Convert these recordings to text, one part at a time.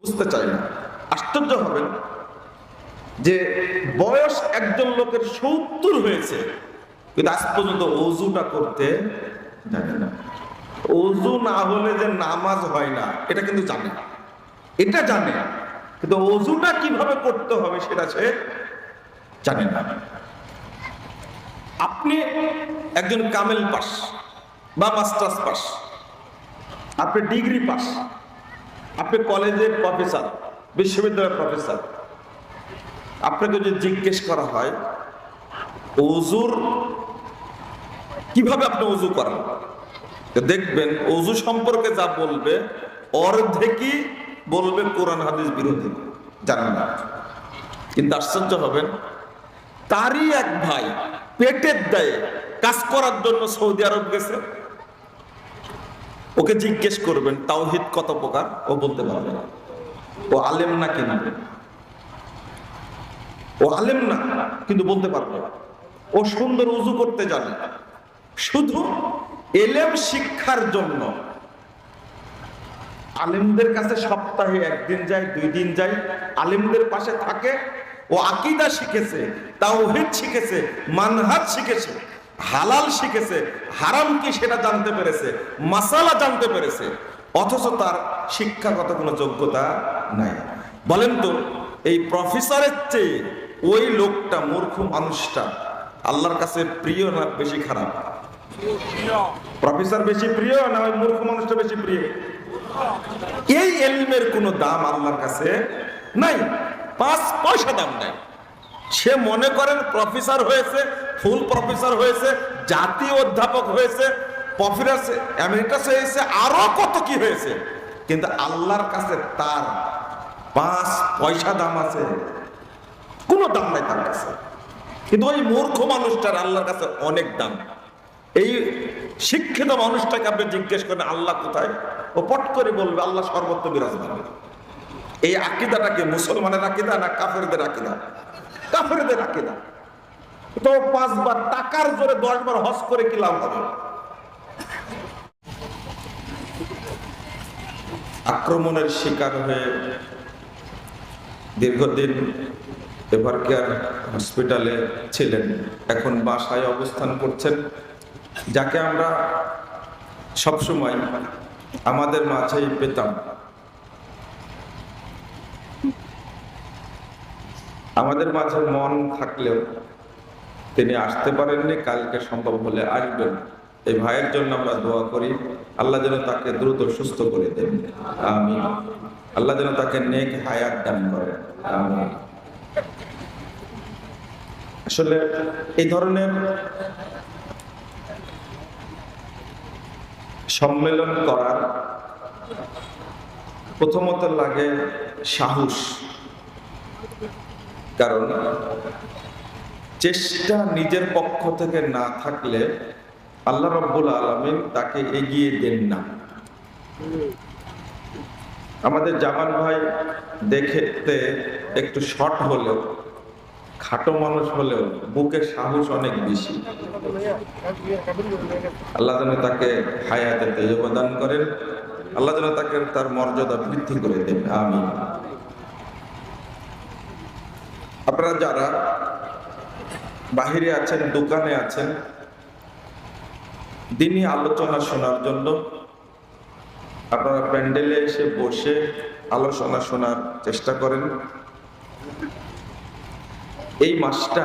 বুঝতে চায় না। আশ্চর্য হবেন যে বয়স একজন লোকের সত্তর হয়েছে, কিন্তু আজ পর্যন্ত অজুটা করতে জানে না। অজু না হলে যে নামাজ হয় না, এটা কিন্তু জানে না। এটা জানে, কিন্তু অজুটা কীভাবে করতে হবে সেটা সে জানে না। আপনি একজন কামেল পাস বা মাস্টার্স পাস, আপনি ডিগ্রি পাস আপনি কলেজের প্রফেসর বিশ্ববিদ্যালয়ের প্রফেসর আপনাকে যদি জিজ্ঞেস করা হয় অজুর কীভাবে আপনি অজু করেন? দেখবেন অজু সম্পর্কে যা বলবে, অর্ধেকই বলবে কোরআন, হাদিস বিরোধী। জানেন না। কিন্তু আশ্চর্য হবেন, তারই এক ভাই পেটের দায়ে কাজ করার জন্য সৌদি আরব গেছে। ওকে জিজ্ঞেস করবেন, তাওহিদ কত প্রকার? ও বলতে পারবে। না ও আলেম না কিনা? ও আলেম না, কিন্তু বলতে পারবে। ও সুন্দর উজু করতে জানে। শুধু এলেম শিক্ষার জন্য। আলেমদের কাছে সপ্তাহে একদিন যায়, দুই দিন যায়। আলেমদের পাশে থাকে। ও আকিদা শিখেছে, তাওহিদ শিখেছে, মানহাজ শিখেছে। হালাল শিখেছে, হারাম কি সেটা জানতে পেরেছে, মাসালা জানতে পেরেছে, অথচ তার শিক্ষাগত কোনো যোগ্যতা নাই। বলেন তো, এই প্রফেসরের চেয়ে ওই লোকটা মূর্খ মানুষটা আল্লাহর কাছে প্রিয় না বেশি খারাপ? প্রফেসর বেশি প্রিয় না ওই মূর্খ মানুষটা বেশি প্রিয়? এই এলমের কোনো দাম আল্লাহর কাছে নাই, পাঁচ পয়সা দাম নাই। সে মনে করেন প্রফেসর হয়েছে ফুল প্রফেসর হয়েছে জাতীয় অধ্যাপক হয়েছে প্রফেসর আমেরিকাস হয়েছে, আরও কত কি হয়েছে। কিন্তু আল্লাহর কাছে তার পাঁচ পয়সা দাম আছে, কোনো দাম নাই তার কাছে। কিন্তু ওই মূর্খ মানুষটার আল্লাহর কাছে অনেক দাম। এই শিক্ষিত মানুষটাকে আপনি জিজ্ঞেস করেন, আল্লাহ কোথায়? ও পট করে বলবে, আল্লাহ সর্বত্র বিরাজমান। এই আকিদাটাকে মুসলমানের আকিদা না কাফেরদের আকিদা? কাফেরদের আকিদা। তো পাঁচবার টাকার জোরে দশবার হজ করে কি লাভ হবে? আক্রমণের শিকার হয়ে দীর্ঘদিন এভার কেয়ার হসপিটালে ছিলেন, এখন বাসায় অবস্থান করছেন, যাকে আমরা সবসময় আমাদের মাঝেই পেতাম। আমাদের মাঝে মন থাকলেও তিনি আসতে পারেননি, কালকে সম্ভব হলে আসবেন। এই ভাইয়ের জন্য আমরা দোয়া করি, আল্লাহ যেন তাকে দ্রুত সুস্থ করে দেন। আমি আল্লাহ যেন তাকে নেক হায়াত দান করেন। আসলে এই ধরনের সম্মেলন করার প্রথমত লাগে সাহস। কারণ চেষ্টা নিজের পক্ষ থেকে না থাকলে আল্লাহ রব্বুল আলমিন তাকে এগিয়ে দেন না। আমাদের জামান ভাই দেখতে একটু শর্ট হলেও, খাটো মানুষ হলেও বুকের সাহস অনেক বেশি। আল্লাহ যেন তাকে হায়াতে তেজবাদান করেন, আল্লাহ যেন তাকে তার মর্যাদা বৃদ্ধি করে দেন আমি আপনারা যারা বাহিরে আছেন, দোকানে আছেন, দিনই আলোচনা শোনার জন্য আপনারা প্যান্ডেলে এসে বসে আলোচনা শোনার চেষ্টা করেন। এই মাসটা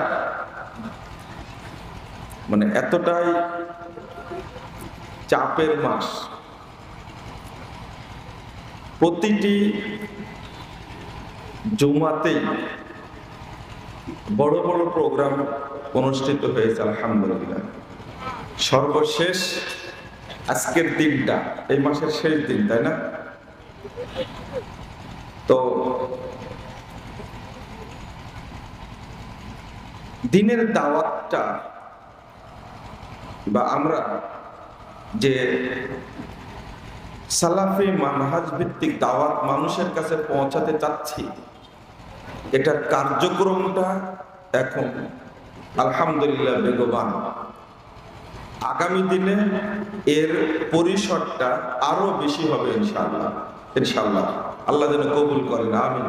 মানে এতটাই চাপের মাস। প্রতিটি জুমাতেই বড় বড় প্রোগ্রাম অনুষ্ঠিত হয়েছে, আলহামদুলিল্লাহ। সর্বশেষ আজকের দিনটা, এই মাসের শেষ দিন, তাই না? তো দিনের দাওয়াতটা বা আমরা যে সালাফি মানহাজ ভিত্তিক দাওয়াত মানুষের কাছে পৌঁছাতে চাচ্ছি এটার কার্যক্রমটা এখন আলহামদুলিল্লাহ বেগবান। আগামী দিনে এর পরিসরটা আরও বেশি হবে ইনশাল্লাহ ইনশাল্লাহ আল্লাহ যেন কবুল করেন, আমিন।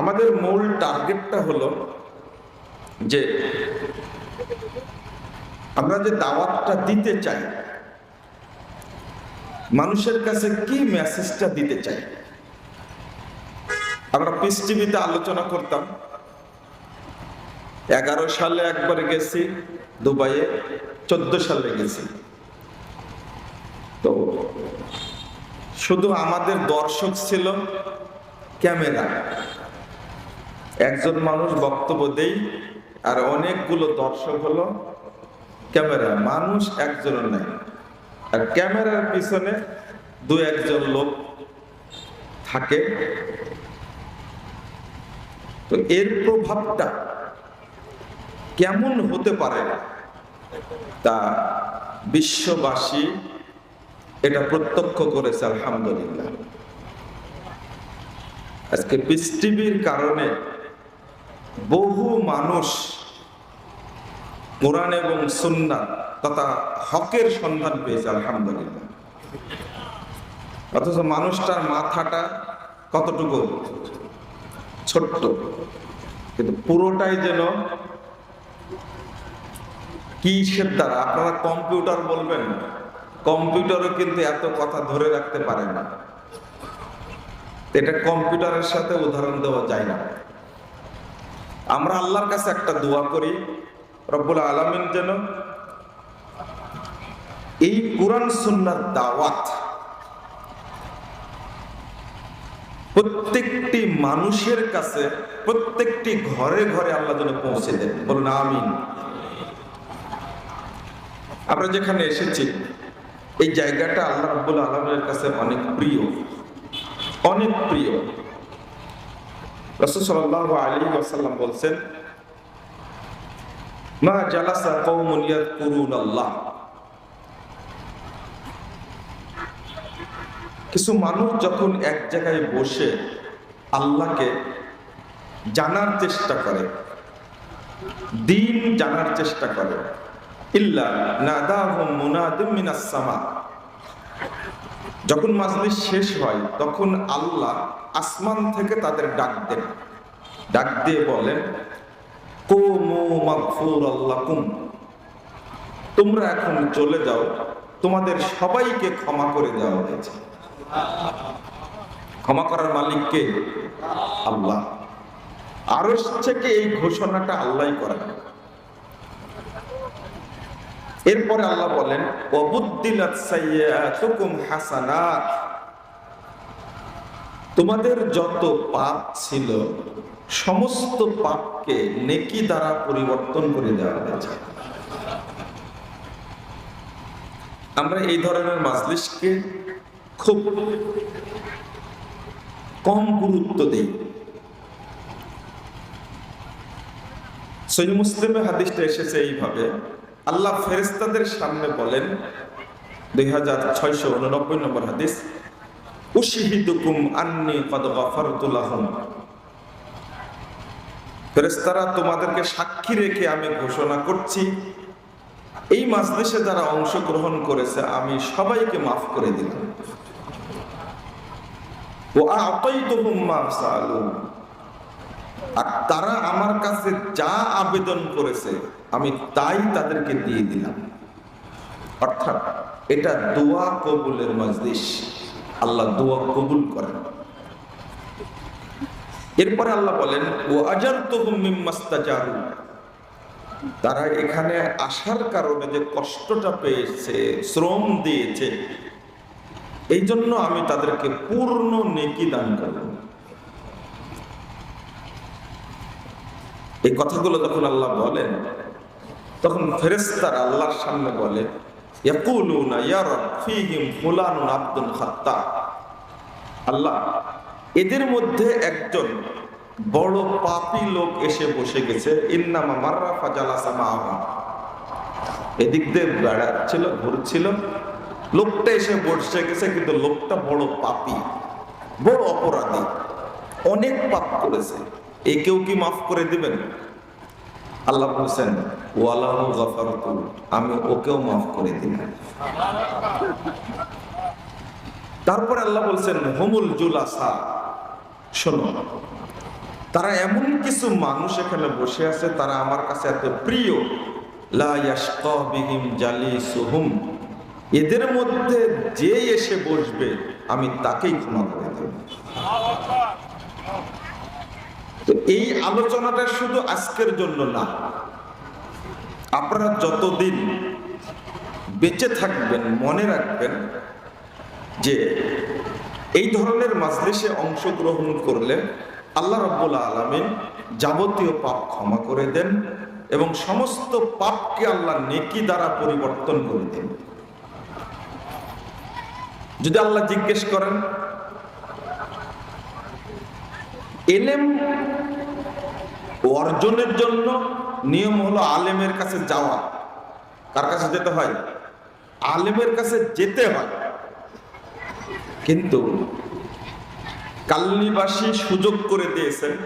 আমাদের মূল টার্গেটটা হলো যে আমরা যে দাওয়াতটা দিতে চাই, মানুষের কাছে কি মেসেজটা দিতে চাই? আমরা পিস টিভিতে আলোচনা করতাম। এগারো সালে একবার গেছি দুবাইয়ে, চোদ্দ সালে গেছি। তো শুধু আমাদের দর্শক ছিল ক্যামেরা। একজন মানুষ বক্তব্য দেই, আর অনেকগুলো দর্শক হলো ক্যামেরা। মানুষ একজন নাই। আর ক্যামেরার পিছনে দু একজন লোক থাকে। তো এর প্রভাবটা কেমন হতে পারে তা বিশ্ববাসী এটা প্রত্যক্ষ করেছে, আলহামদুলিল্লাহ। আজকে টিভির কারণে বহু মানুষ কোরআন এবং সুন্নাত তথা হকের সন্ধান পেয়েছে, আলহামদুলিল্লাহ। অথচ মানুষটার মাথাটা কতটুকু? ছোট্ট। কিন্তু পুরোটাই যেন কিসের দ্বারা? আপনারা কম্পিউটার বলবেন কম্পিউটারও কিন্তু এত কথা ধরে রাখতে পারে না। এটা কম্পিউটারের সাথে উদাহরণ দেওয়া যায় না। আমরা আল্লাহর কাছে একটা দোয়া করি, রব্বুল আলমিন যেন এই কোরআন সুন্নার দাওয়াত প্রত্যেকটি মানুষের কাছে, প্রত্যেকটি ঘরে ঘরে আল্লাহ যেন পৌঁছে দেন। বলুন, আমিন। আমরা যেখানে এসেছি, এই জায়গাটা আল্লাহ রাব্বুল আলমের কাছে অনেক প্রিয়। অনেক প্রিয়। রসুল সাল্লাহ আলী ওয়াসাল্লাম বলছেন, মা জালাসা কৌমুন ইয়াযকুরুন আল্লাহ কিছু মানুষ যখন এক জায়গায় বসে আল্লাহকে জানার চেষ্টা করে, দিন জানার চেষ্টা করে সামা। যখন মাজলিস শেষ হয়, তখন আল্লাহ আসমান থেকে তাদের ডাক দেন। ডাক দিয়ে বলেন তোমরা এখন চলে যাও, তোমাদের সবাইকে ক্ষমা করে দেওয়া হয়েছে। ক্ষমা করার মালিককে আল্লাহ। আরও থেকে এই ঘোষণাটা আল্লাহ করেন। এরপরে আল্লাহ বলেন তোমাদের যত পাপ ছিল, সমস্ত পাপকে নেকি দ্বারা পরিবর্তন করে দেওয়া হয়েছে। আমরা এই ধরনের মাজলিসকে খুব কম গুরুত্ব দেই। সহি মুসলিমে হাদিসটা এসেছে এইভাবে, আল্লাহ ফেরেস্তাদের সামনে বলেন, দুই হাজার উননব্বই নম্বর হাদিস তোমাদেরকে সাক্ষী রেখে আমি ঘোষণা করছি, এই মাজলিসে যারা অংশগ্রহণ করেছে, আমি সবাইকে মাফ করে দিলাম। তারা আমার কাছে যা আবেদন করেছে, আমি তাই তাদেরকে দিয়ে দিলাম। অর্থাৎ এটা দোয়া কবুলের মজলিস। আল্লাহ দোয়া কবুল করেন। এরপরে আল্লাহ বলেন ও আজার তহুমিমাস্তাজারু তারা এখানে আসার কারণে যে কষ্টটা পেয়েছে, শ্রম দিয়েছে এই জন্য আমি তাদেরকে পূর্ণ নেকি দান করব। এই কথাগুলো যখন আল্লাহ বলেন, তখন ফেরেস্তার আল্লাহর সামনে বলে আল্লাহ, এদের মধ্যে একজন বড় পাপী লোক এসে বসে গেছে এদিক দিয়ে বেড়াচ্ছিল, ঘুরছিল লোকটা এসে বসে গেছে কিন্তু লোকটা বড় পাপী, বড় অপরাধী, অনেক পাপ করেছে। একেও কি মাফ করে দিবেন? আল্লাহ বলছেন, ওয়ালাহু গাফারতু আমি ওকেও মাফ করে দিলাম তারপরে আল্লাহ বলছেন, হোমুল জুলাসা শোনো, তারা এমন কিছু মানুষ এখানে বসে আছে, তারা আমার কাছে এত প্রিয়। লা ইয়াশকা বিহিম জালিসুহুম। এদের মধ্যে যে এসে বসবে, আমি তাকেই ক্ষমা করে দেব। তো এই আলোচনাটা শুধু আজকের জন্য না, আপনারা যতদিন বেঁচে থাকবেন, মনে রাখবেন যে এই ধরনের মাজলিসে অংশগ্রহণ করলে আল্লাহ রব্বুল আলমিন যাবতীয় পাপ ক্ষমা করে দেন এবং সমস্ত পাপকে আল্লাহ নেকি দ্বারা পরিবর্তন করে দেন। যদি আল্লাহ জিজ্ঞেস করেন, এলেম অর্জনের জন্য নিয়ম হলো আলেমের কাছে যাওয়া। কার কাছে যেতে হয়? আলেমের কাছে যেতে হয়। কিন্তু কাল্লিবাসী সুযোগ করে দিয়েছেন।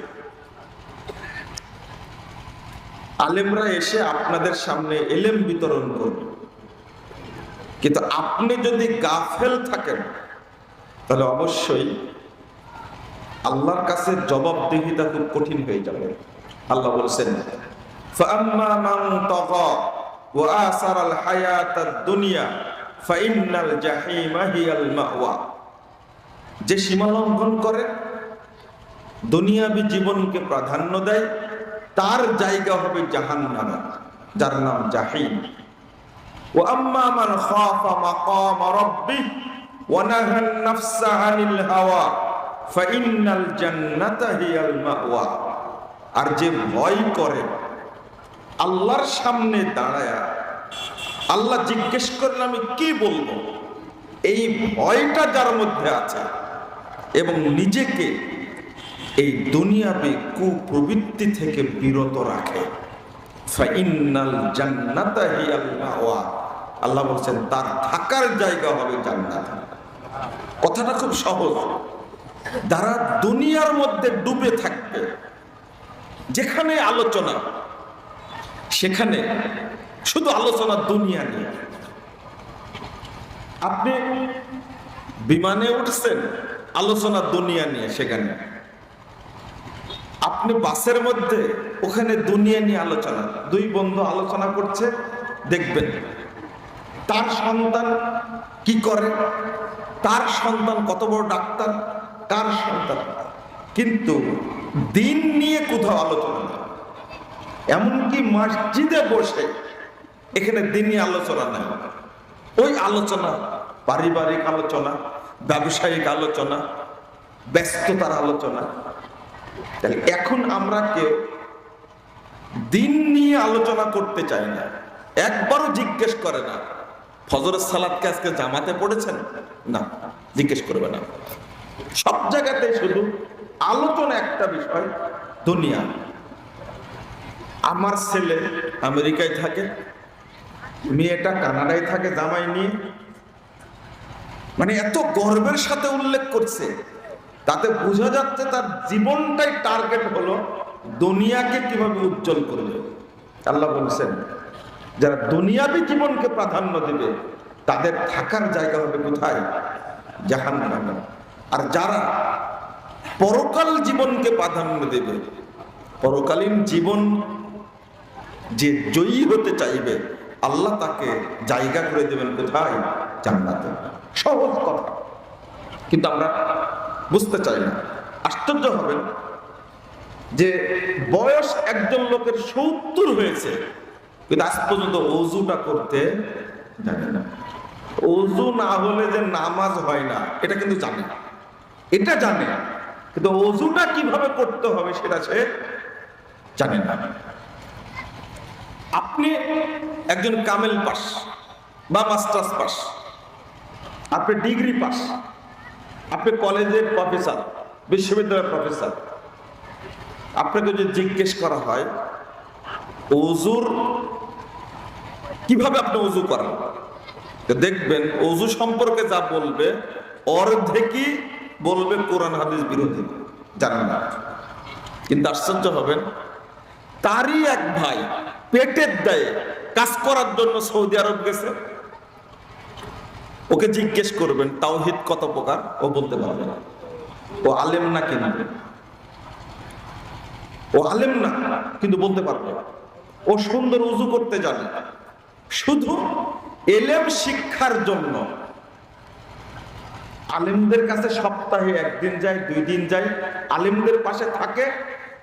আলেমরা এসে আপনাদের সামনে এলেম বিতরণ করবে। কিন্তু আপনি যদি গাফেল থাকেন, তাহলে অবশ্যই আল্লাহর কাছে জবাবদিহিতা খুব কঠিন হয়ে যাবে। আল্লাহ বলছেন যে সীমা লঙ্ঘন করে, দুনিয়াবি জীবনকে প্রাধান্য দেয়, তার জায়গা হবে জাহান্নামা, যার নাম জাহিম। মান খাফা মাকাম রাব্বিহ ওয়া নাহা আন-নাফসা আনিল হাওয়া ফাইন্নাল জান্নাতা হিয়াল মাওয়া। আর যে ভয় করে আল্লাহর সামনে দাঁড়ায় আল্লাহ জিজ্ঞেস করলে আমি কি বলব? এই ভয়টা যার মধ্যে আছে এবং নিজেকে এই দুনিয়াবি কুপ্রবৃত্তি থেকে বিরত রাখে। আল্লাহ বলছেন, তার থাকার জায়গা হবে জান্নাত। কথাটা খুব সহজ। যারা দুনিয়ার মধ্যে ডুবে থাকবে, যেখানে আলোচনা, সেখানে শুধু আলোচনা দুনিয়া নিয়ে। আপনি বিমানে উঠছেন, আলোচনা দুনিয়া নিয়ে সেখানে। আপনি বাসের মধ্যে, ওখানে দুনিয়া নিয়ে আলোচনা। দুই বন্ধু আলোচনা করছে, দেখবেন। তার সন্তান কি করে? তার সন্তান কত বড় ডাক্তার? কার সন্তান? কিন্তু দিন নিয়ে কোথাও আলোচনা নেই। এমনকি মসজিদে বসে এখানে দিনই আলোচনা নেই। ওই আলোচনা পারিবারিক আলোচনা, ব্যবসায়িক আলোচনা, ব্যস্ততার আলোচনা তাহলে এখন আমরা কেউ দিন নিয়ে আলোচনা করতে চাই না। একবারও জিজ্ঞেস করে না, ফজরের সালাদকে আজকে জামাতে পড়েছেন? না, জিজ্ঞেস করবে না। সব জায়গাতে শুধু আলোচনা একটা বিষয়, দুনিয়া। আমার ছেলে আমেরিকায় থাকে, মেয়েটা কানাডায় থাকে জামাই নিয়ে। মানে এত গর্বের সাথে উল্লেখ করছে। তাতে বোঝা যাচ্ছে তার জীবনটাই টার্গেট হলো দুনিয়াকে কীভাবে উজ্জ্বল করবে। আল্লাহ বলছেন, যারা দুনিয়াবী জীবনকে প্রাধান্য দেবে, তাদের থাকার জায়গা হবে কোথায়? জাহান আর যারা পরকাল জীবনকে প্রাধান্য দেবে, পরকালীন জীবন যে জয়ী হতে চাইবে, আল্লাহ তাকে জায়গা করে দেবেন কোথায়? জান্নাতে। সহজ কথা। কিন্তু আমরা বুঝতে চাই না। আশ্চর্য হবেন যে বয়স একজন লোকের সত্তর হয়েছে, কিন্তু আজ পর্যন্ত অজুটা করতে জানে না। অজু না হলে যে নামাজ হয় না, এটা কিন্তু জানে এটা জানে, কিন্তু অজুটা কীভাবে করতে হবে সেটা সে জানে না। আপনি একজন কামেল পাস বা মাস্টার্স পাস, আপনি ডিগ্রি পাস আপনি কলেজের প্রফেসর, বিশ্ববিদ্যালয়ের প্রফেসর, আপনাকে যদি জিজ্ঞেস করা হয় অজুর কীভাবে আপনি অজু করেন? দেখবেন অজু সম্পর্কে যা বলবে, অর্ধেকই বলবে কোরআন, হাদিস বিরোধী। জানেন না। কিন্তু আশ্চর্য হবেন, তারই এক ভাই পেটের দায়ে কাজ করার জন্য সৌদি আরব গেছে। ওকে জিজ্ঞেস করবেন, তাওহিদ কত প্রকার? ও বলতে পারবে না। ও আলেম না কিনা? ও আলেম না, কিন্তু বলতে পারবে। ও সুন্দর উজু করতে জানে। শুধু এলেম শিক্ষার জন্য। আলেমদের কাছে সপ্তাহে একদিন যায়, দুই দিন যায়। আলেমদের পাশে থাকে।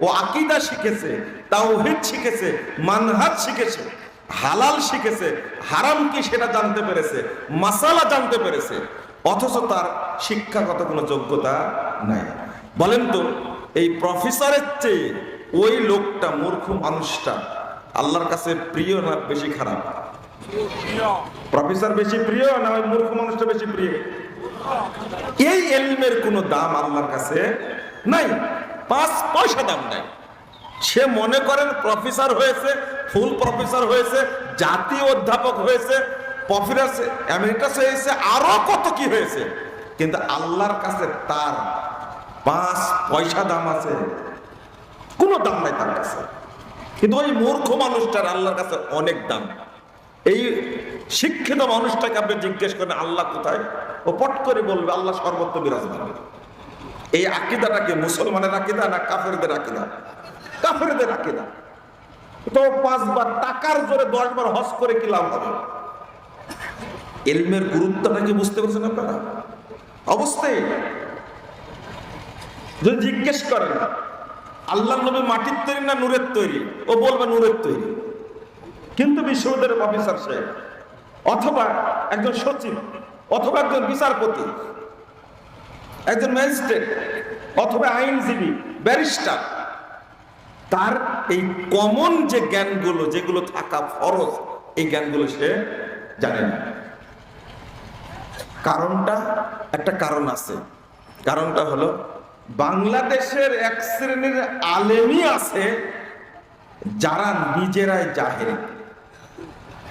ও আকিদা শিখেছে, তাওহিদ শিখেছে মানহাত শিখেছে। হালাল শিখেছে, হারাম কি সেটা জানতে পেরেছে, মাসালা জানতে পেরেছে, অথচ তার শিক্ষাগত কোনো যোগ্যতা নাই। বলেন তো, এই প্রফেসরের চেয়ে ওই লোকটা মূর্খ মানুষটা আল্লাহর কাছে প্রিয় না বেশি খারাপ? প্রফেসর বেশি প্রিয় না ওই মূর্খ মানুষটা বেশি প্রিয়? এই এলমের কোনো দাম আল্লাহর কাছে নাই, পাঁচ পয়সা দাম নাই। সে মনে করেন প্রফেসর হয়েছে, ফুল প্রফেসর হয়েছে জাতীয় অধ্যাপক হয়েছে, প্রফেসর আমেরিকাস হয়েছে, আরও কত কি হয়েছে। কিন্তু আল্লাহর কাছে তার পাঁচ পয়সা দাম আছে, কোনো দাম নাই তার কাছে। কিন্তু ওই মূর্খ মানুষটার আল্লাহর কাছে অনেক দাম। এই শিক্ষিত মানুষটাকে আপনি জিজ্ঞেস করেন, আল্লাহ কোথায়? ও পট করে বলবে, আল্লাহ সর্বত্র বিরাজমান। এই আকিদাটাকে মুসলমানের আকিদা না কাফেরদের আকিদা? কাফেরদের আকিদা। তো পাঁচবার টাকার জোরে দশবার হজ করে কি লাভ হবে? এলমের গুরুত্বটা কি বুঝতে পারছেন আপনারা? অবস্থায় যদি জিজ্ঞেস করেন আল্লাহ নবী মাটির তৈরি না নূরের তৈরি? ও বলবে নূরের তৈরি। কিন্তু বিশ্ববিদ্যালয়ের অফিসার সে, অথবা একজন সচিব, অথবা একজন বিচারপতি, একজন ম্যাজিস্ট্রেট, অথবা আইনজীবী, ব্যারিস্টার তার এই কমন যে জ্ঞানগুলো, যেগুলো থাকা ফরজ, এই জ্ঞানগুলো সে জানে না। কারণটা, একটা কারণ আছে। কারণটা হলো, বাংলাদেশের এক শ্রেণির আলেমই আছে যারা নিজেরাই জাহের।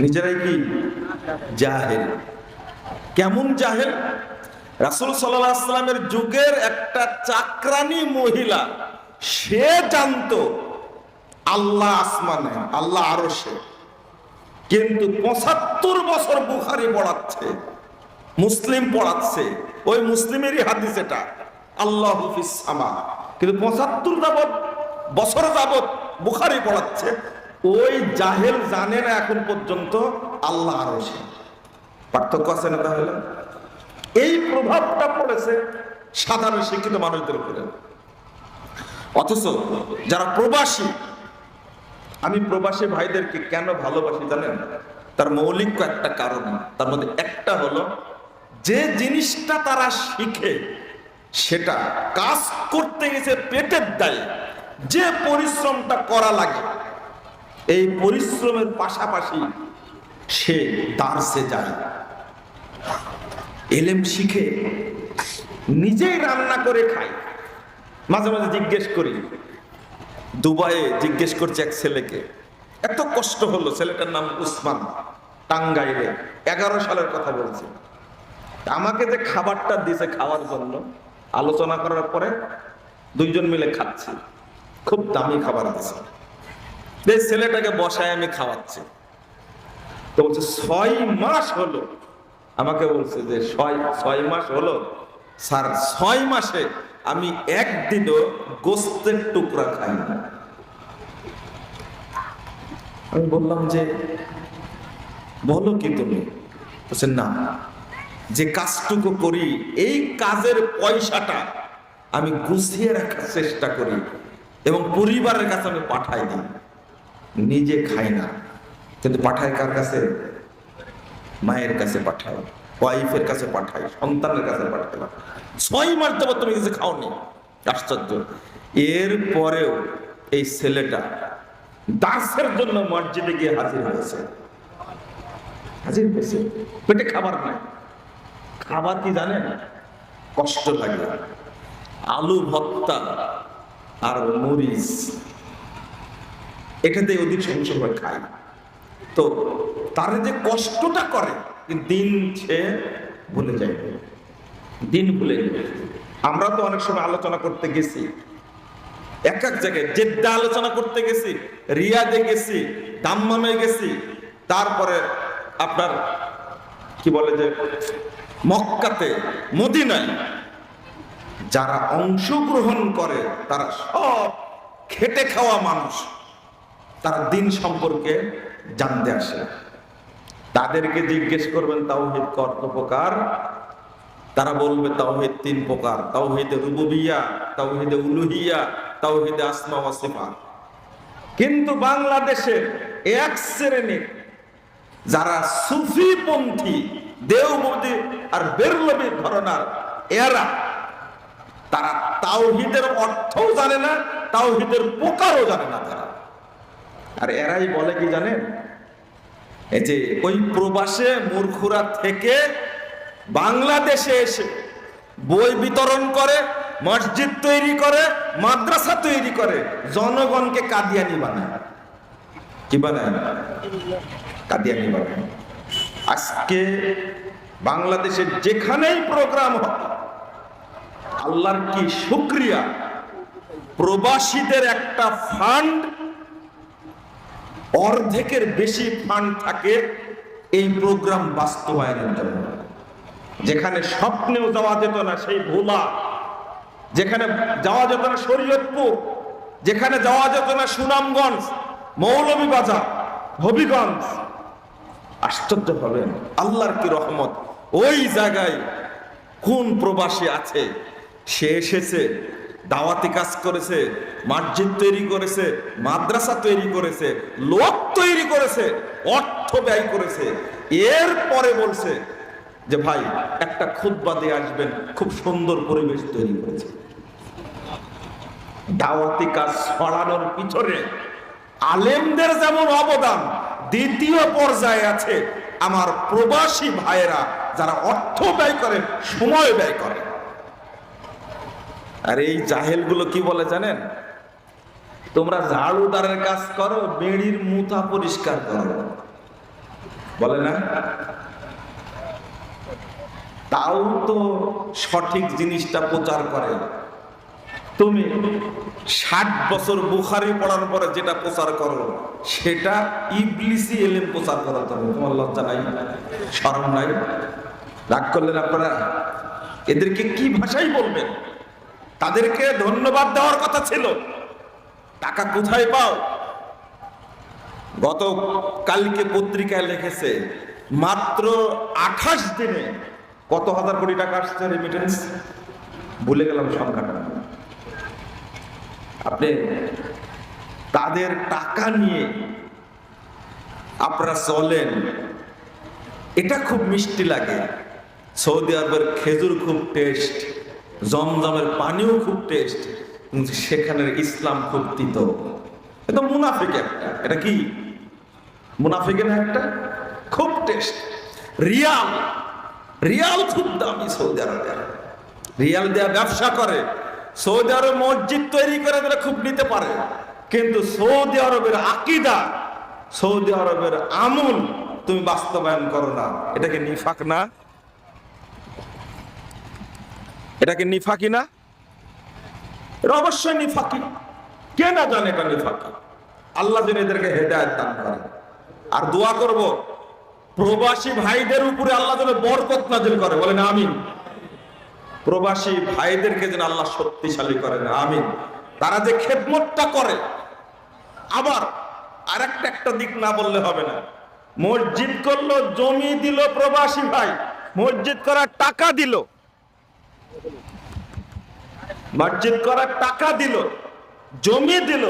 নিজেরাই কি? জাহের। কেমন জাহেল? রাসুল সাল্লামের যুগের একটা চাকরানি মহিলা, সে জানতো আল্লাহ আসমানে, আল্লাহ আরও সে কিন্তু পঁচাত্তর বছর বুখারি পড়াচ্ছে, মুসলিম পড়াচ্ছে। ওই মুসলিমেরই হাদিস এটা, আল্লাহ সামা। কিন্তু পঁচাত্তর যাবৎ, বছর যাবৎ বুখারি পড়াচ্ছে, ওই জাহেল জানে না এখন পর্যন্ত আল্লাহ আরও সে পার্থক্য আছে না তাহলে? এই প্রভাবটা পড়েছে সাধারণ শিক্ষিত মানুষদের উপরে। অথচ যারা প্রবাসী আমি প্রবাসী ভাইদেরকে কেন ভালোবাসি জানেন? তার মৌলিক একটা কারণ। তার মধ্যে একটা হলো, যে জিনিসটা তারা শিখে, সেটা কাজ করতে গেছে পেটের দায়ে, যে পরিশ্রমটা করা লাগে, এই পরিশ্রমের পাশাপাশি সে দার্সে যায়। এলেম শিখে, নিজেই রান্না করে খায়। মাঝে মাঝে জিজ্ঞেস করি দুবাইয়ে জিজ্ঞেস করছে এক ছেলেকে, এত কষ্ট হলো? ছেলেটার নাম উসমান টাঙ্গাইলে, এগারো সালের কথা বলছে। আমাকে যে খাবারটা দিছে খাওয়ার জন্য, আলোচনা করার পরে দুইজন মিলে খাচ্ছি। খুব দামি খাবার আছে এই ছেলেটাকে বসায় আমি খাওয়াচ্ছি। তো বলছে, ছয় মাস হলো। আমাকে বলছে যে, ছয় ছয় মাস হলো? স্যার, ছয় মাসে আমি একদিনও গোস্তের টুকরা খাই না। আমি বললাম যে, বলো কি তুমি? বলছে, না। যে কাজটুকু করি, এই কাজের পয়সাটা আমি গুছিয়ে রাখার চেষ্টা করি এবং পরিবারের কাছে আমি পাঠাই দিই। নিজে খাই না। কিন্তু পাঠাই কার কাছে? মায়ের কাছে পাঠাই ওয়াইফের কাছে পাঠাই, সন্তানের কাছে পাঠাই ছয় মাস যাবত তুমি কিছু খাওনি। আশ্চর্য। এর পরেও এই ছেলেটা দাসের জন্য মসজিদে গিয়ে হাজির হয়েছে। হাজির হয়েছে। পেটে খাবার নাই। খাবার কি জানেন? কষ্ট লাগে। আলু ভর্তা আর মরিচ। এটাতে অধিক সময় খায়। তো তার যে কষ্টটা করে দিন সে ভুলে যায়। দিন ভুলে যায়। আমরা তো অনেক সময় আলোচনা করতে গেছি। এক এক জায়গায় জেদ্দা আলোচনা করতে গেছি রিয়াদে গেছি দাম্মামে গেছি। তারপরে আপনার কি বলে যে মক্কাতে মদিনায় যারা অংশগ্রহণ করে তারা সব খেটে খাওয়া মানুষ তারা দিন সম্পর্কে জানতে আসে। তাদেরকে জিজ্ঞেস করবেন, তাওহিদ কত প্রকার? তারা বলবে, তাওহিদ তিন প্রকার। তাওহিদে রুবুবিয়া, তাওহিদে উলুহিয়া, তাওহিদে আসমা ওয়া সিফাত। কিন্তু বাংলাদেশে এক শ্রেণির যারা সুফিপন্থী দেওবন্দি আর বেরলবি ঘরনার এরা, তারা তাওহিদের অর্থও জানে না, তাওহিদের প্রকারও জানে না তারা। আর এরাই বলে কি জানেন? এই যে ওই প্রবাসে মূর্খুরা থেকে বাংলাদেশে এসে বই বিতরণ করে, মসজিদ তৈরি করে, মাদ্রাসা তৈরি করে, জনগণকে কাদিয়ানি বানায়। কি বানায়? কাদিয়ানি বানায়। আজকে বাংলাদেশের যেখানেই প্রোগ্রাম হয় আল্লাহর কি শুক্রিয়া? প্রবাসীদের একটা ফান্ড অর্ধেকের বেশি ফান্ড থাকে এই প্রোগ্রাম বাস্তবায়নের জন্য। যেখানে স্বপ্নেও যাওয়া যেত না সেই ভোলা, যেখানে যাওয়া যেত না শরীয়তপুর, যেখানে যাওয়া যেত না সুনামগঞ্জ, মৌলভীবাজার, হবিগঞ্জ। আশ্চর্য হবেন, আল্লাহর কি রহমত, ওই জায়গায় কোন প্রবাসী আছে? সে এসেছে দাওয়াতি কাজ করেছে, মসজিদ তৈরি করেছে, মাদ্রাসা তৈরি করেছে, লোক তৈরি করেছে, অর্থ ব্যয় করেছে। এরপরে বলছে যে, ভাই, একটা খুদ্া দিয়ে আসবেন, খুব সুন্দর পরিবেশ তৈরি করেছে। দাওয়াতি কাজ ছড়ানোর পিছনে আলেমদের যেমন অবদান, দ্বিতীয় পর্যায়ে আছে আমার প্রবাসী ভাইয়েরা যারা অর্থ ব্যয় করেন সময় ব্যয় করেন আর এই জাহেলগুলো কি বলে জানেন? তোমরা ঝাড়ুদারের কাজ করো, বেড়ির মুথা পরিষ্কার করো। বলে না? তাও তো সঠিক জিনিসটা প্রচার করে। তুমি ষাট বছর বুখারি পড়ার পরে যেটা প্রচার করো, সেটা ইবলিসি এলেম প্রচার করা তুমি। তোমার লজ্জা নাই? স্মরণ নাই? রাগ করলেন আপনারা? এদেরকে কি ভাষাই বলবেন? তাদেরকে ধন্যবাদ দেওয়ার কথা ছিল। টাকা কোথায় পাও? গত কালকে পত্রিকায় লিখেছে, মাত্র আঠাশ দিনে কত হাজার কোটি টাকা আসছে রেমিটেন্স ভুলে গেলাম সংখ্যাটা। আপনি তাদের টাকা নিয়ে আপনারা চলেন। এটা খুব মিষ্টি লাগে। সৌদি আরবের খেজুর খুব টেস্ট জমজমের পানিও খুব টেস্ট কিন্তু সেখানের ইসলাম খুব তিত। এটা মুনাফিক একটা। এটা কি? মুনাফিকের একটা খুব টেস্ট রিয়াল। রিয়াল খুব দামি সৌদি আরবে। রিয়াল দেয়া ব্যবসা করে। সৌদি আরব মসজিদ তৈরি করে দিলে খুব নিতে পারে। কিন্তু সৌদি আরবের আকিদা, সৌদি আরবের আমুল তুমি বাস্তবায়ন করো না। এটাকে নিফাক না? এটাকে নিফাকি না? এটা অবশ্যই নিফাকি। কে না জানে এটা নিফাকি? আল্লাহ যেন এদেরকে হেদায়ত দান করে আর দোয়া করব, প্রবাসী ভাইদের উপরে আল্লাহ যেন বরকত নাজিল করে। বলেন আমিন। প্রবাসী ভাইদেরকে যেন আল্লাহ শক্তিশালী করেন। আমিন। তারা যে খেদমতটা করে, আবার আর একটা একটা দিক না বললে হবে না। মসজিদ করল, জমি দিল প্রবাসী ভাই। মসজিদ করার টাকা দিল। মসজিদ করার টাকা দিল, জমি দিল,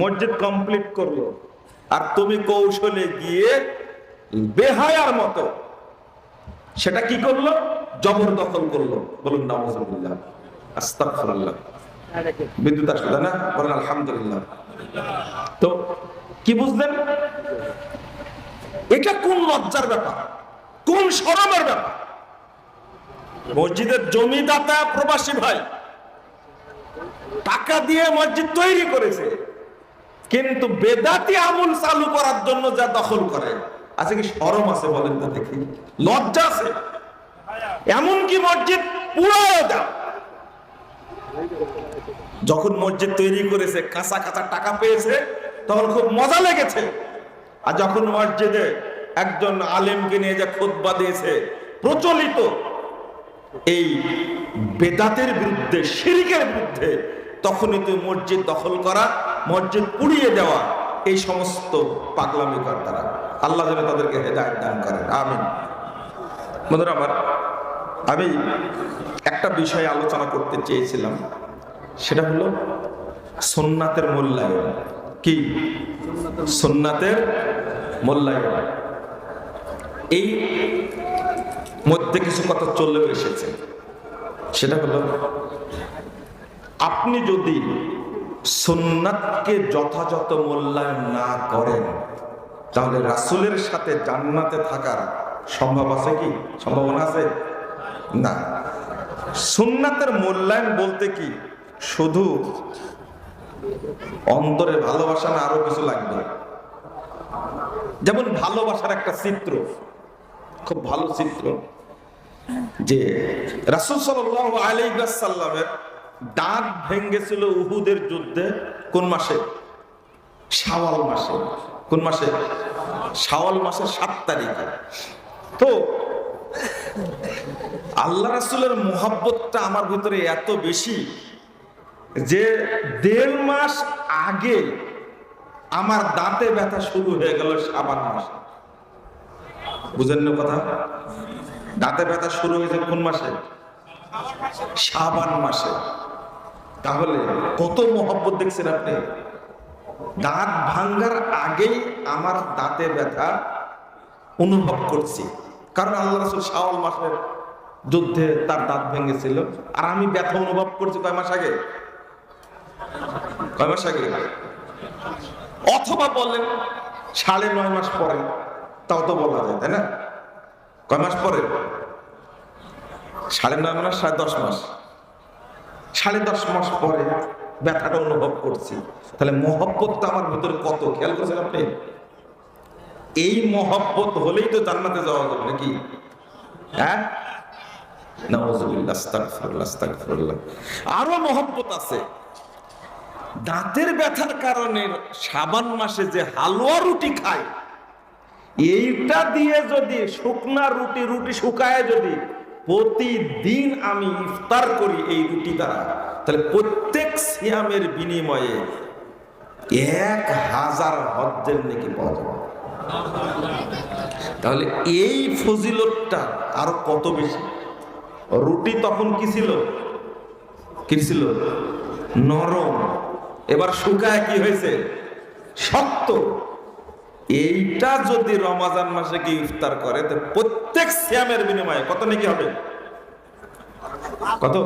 মসজিদ কমপ্লিট করল। আর তুমি কৌশলে গিয়ে বেহায়ার মতো সেটা কি করল? জবরদখল করল। বলুন নামজুল্লাহ আস্তাগফিরুল্লাহ। বিদ্যুৎ আসবে না? বলেন, আলহামদুলিল্লাহ। তো কি বুঝলেন? এটা কোন লজ্জার ব্যাপার? কোন শরমের ব্যাপার? মসজিদের জমিদাতা প্রবাসী ভাই টাকা দিয়ে মসজিদ তৈরি করেছে। কিন্তু বেদাতি আমুল চালু করার জন্য যা দখল করে, আছে কি সরম আছে বলেন তো দেখি? লজ্জা আছে। এমনকি মসজিদ দাও যখন মসজিদ তৈরি করেছে, কাঁচা কাঁচা টাকা পেয়েছে, তখন খুব মজা লেগেছে। আর যখন মসজিদে একজন আলেমকে নিয়ে যে খুতবা দিয়েছে, প্রচলিত এই বেদাতের বিরুদ্ধে, শিরিকের বিরুদ্ধে তখনই তুই মসজিদ দখল করা, মসজিদ পুড়িয়ে দেওয়া, এই সমস্ত পাগলামি কর তারা। আল্লাহ যেন তাদেরকে হেদায়ত দান করেন। আমিন। বন্ধুরা আমার, আমি একটা বিষয়ে আলোচনা করতে চেয়েছিলাম। সেটা হলো সোননাথের মূল্যায়ন কি? সোননাথের মূল্যায়ন এই মধ্যে কিছু কথা চলেও এসেছে। সেটা হলো আপনি যদি সোননাথকে যথাযথ মূল্যায়ন না করেন, তাহলে রাসূলের সাথে জান্নাতে থাকার সম্ভব আছে কি? সম্ভাবনা আছে? না। সুন্নাতের মূল্যায়ন বলতে কি? শুধু অন্তরে ভালোবাসা না আরও কিছু লাগবে। যেমন ভালোবাসার একটা চিত্র, খুব ভালো চিত্র, যে রাসুল সাল্লাহ আলাইসাল্লামের দাঁত ভেঙ্গেছিল উহুদের যুদ্ধে, কোন মাসে? শাওয়াল মাসে। কোন মাসে? শাওয়াল মাসের সাত তারিখে। তো, আল্লাহ রাসুলের মোহাব্বতটা আমার ভিতরে এত বেশি যে দেড় মাস আগে আমার দাঁতে ব্যথা শুরু হয়ে গেল সাবান মাসে। বুঝেন না কথা? দাঁতে ব্যথা শুরু হয়েছে কোন মাসে? সাবান মাসে। তাহলে কত মহব্বত দেখছেন আপনি? দাঁত ভাঙ্গার আগেই আমার দাঁতে ব্যথা অনুভব করছি। কারণ আল্লাহ রাসুল শাওয়াল মাসের যুদ্ধে তার দাঁত ভেঙেছিল। আর আমি ব্যথা অনুভব করছি কয় মাস আগে? কয় মাস আগে? অথবা বলেন সাড়ে নয় মাস পরে, তাও তো বলা যায়, তাই না? কয় মাস পরে? সাড়ে নয় মাস, সাড়ে দশ মাস। সাড়ে দশ মাস পরে ব্যথাটা অনুভব করছি। তাহলে মহব্বতটা আমার ভিতরে কত? খেয়াল করছেন আপনি? এই মহব্বত হলেই তো জান্নাতে যাওয়া যাবে নাকি? হ্যাঁ। আরও মহব্বত আছে। দাঁতের ব্যথার কারণে সাবান মাসে যে হালুয়া রুটি খায়, এইটা দিয়ে যদি শুকনা রুটি রুটি শুকায় যদি প্রতিদিন আমি ইফতার করি এই রুটি দ্বারা। তাহলে প্রত্যেক সিয়ামের বিনিময়ে এক হাজার হজ্জের নাকি পাওয়া যাবে। তাহলে এই ফজিলতটা আরও কত বেশি? রুটি তখন কি ছিল? কি ছিল? নরম। এবার শুকায় কি হয়েছে? শক্ত। এইটা যদি রমাজান মাসে কি ইফতার করে প্রত্যেক শ্যামের বিনিময়ে কত নাকি হবে? কত?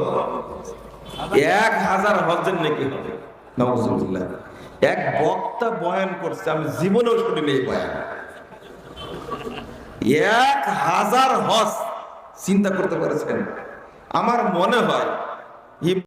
এক হাজার হজের নাকি হবে। এক বক্তা বয়ান করছে, আমি জীবনেও শুনিনি এই বয়ান। এক হাজার হজ চিন্তা করতে পারছেন? আমার মনে হয়